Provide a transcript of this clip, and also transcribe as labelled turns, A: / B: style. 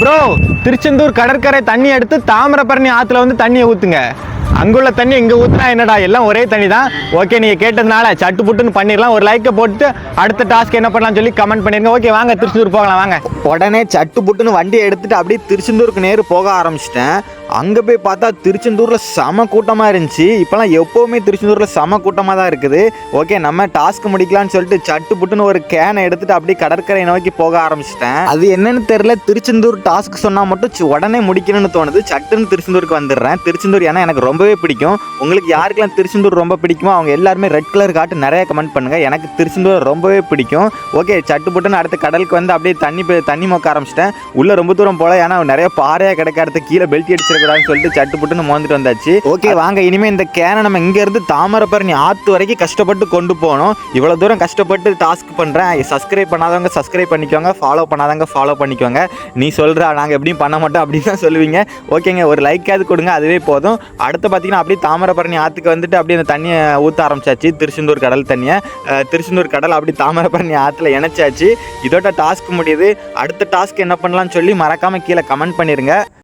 A: Bro Tiruchendur கடற்கரை தண்ணி எடுத்து தாமிரபரணி ஆத்துல வந்து தண்ணியை ஊத்துங்க. அங்குள்ள தண்ணி இங்க ஊத்துனா என்னடா? எல்லாம் ஒரே தண்ணி தான் ஓகே நீங்க கேட்டதுனால சட்டு புட்டுன்னு பண்ணிடலாம். ஒரு லைக்கை போட்டு அடுத்த டாஸ்க் என்ன பண்ணலாம் சொல்லி கமெண்ட் பண்ணிருங்க. ஓகே வாங்க திருச்செந்தூர் போகலாம் வாங்க.
B: உடனே சட்டு புட்டுன்னு வண்டியை எடுத்துட்டு அப்படியே திருச்செந்தூருக்கு நேரு போக ஆரம்பிச்சிட்டேன். அங்கே போய் பார்த்தா திருச்செந்தூரில் செம கூட்டமாக இருந்துச்சு. இப்போலாம் எப்போவுமே திருச்செந்தூரில் செம கூட்டமாக தான் இருக்குது. ஓகே நம்ம டாஸ்க் முடிக்கலாம்னு சொல்லிட்டு சட்டு புட்டுன்னு ஒரு கேனை எடுத்துட்டு அப்படியே கடற்கரை நோக்கி போக ஆரம்பிச்சிட்டேன். அது என்னன்னு தெரியல. திருச்செந்தூர் டாஸ்க் சொன்னால் மட்டும் உடனே முடிக்கணும்னு தோணுது. சட்டுன்னு திருச்செந்தூருக்கு வந்துடுறேன். திருச்செந்தூர் ஏன்னா எனக்கு ரொம்ப ரொம்பவே பிடிக்கும். உங்களுக்கு யாருக்கெல்லாம் திருச்செந்தூர் ரொம்ப பிடிக்குமோ அவங்க எல்லாருமே ரெட் கலர் காட்டு நிறைய கமெண்ட் பண்ணுங்க. எனக்கு திருச்செந்தூர் ரொம்பவே பிடிக்கும். ஓகே சட்டு புட்டுன்னு அடுத்து கடலுக்கு வந்து அப்படியே தண்ணி தண்ணி மொக்க ஆரம்பிச்சிட்டேன். உள்ள ரொம்ப தூரம் போல ஏன்னா நிறைய பாறையா கிடக்க அடுத்து கீழே பெல்ட் அடிச்சிடக்கூடாதுன்னு சொல்லிட்டு சட்டு புட்டுன்னு மோந்துட்டு வந்தாச்சு. ஓகே வாங்க இனிமே இந்த கேனை நம்ம இங்க இருந்து தாமரபரணி ஆத்து வரைக்கும் கஷ்டப்பட்டு கொண்டு போகணும். இவ்வளவு தூரம் கஷ்டப்பட்டு டாஸ்க் பண்றேன். சப்ஸ்கிரைப் பண்ணாதவங்க சப்ஸ்கிரைப் பண்ணிக்கோங்க. ஃபாலோ பண்ணாதவங்க ஃபாலோ பண்ணிக்கோங்க. நீ சொல்ற நாங்க எப்படியும் பண்ண மாட்டோம் அப்படின்னு தான் சொல்லுவீங்க. ஓகேங்க ஒரு லைக்காவது கொடுங்க அதுவே போதும். அடுத்து பார்த்தீங்கன்னா அப்படியே தாமிரபரணி ஆற்றுக்கு வந்துட்டு அப்படியே அந்த தண்ணியை ஊற்ற ஆரம்பிச்சாச்சு. திருச்செந்தூர் கடல் தண்ணியை. திருச்செந்தூர் கடல் அப்படி தாமிரபரணி ஆற்றுல இணைச்சாச்சு. இதோட டாஸ்க் முடியுது. அடுத்த டாஸ்க் என்ன பண்ணலாம்னு சொல்லி மறக்காமல் கீழே கமெண்ட் பண்ணிடுங்க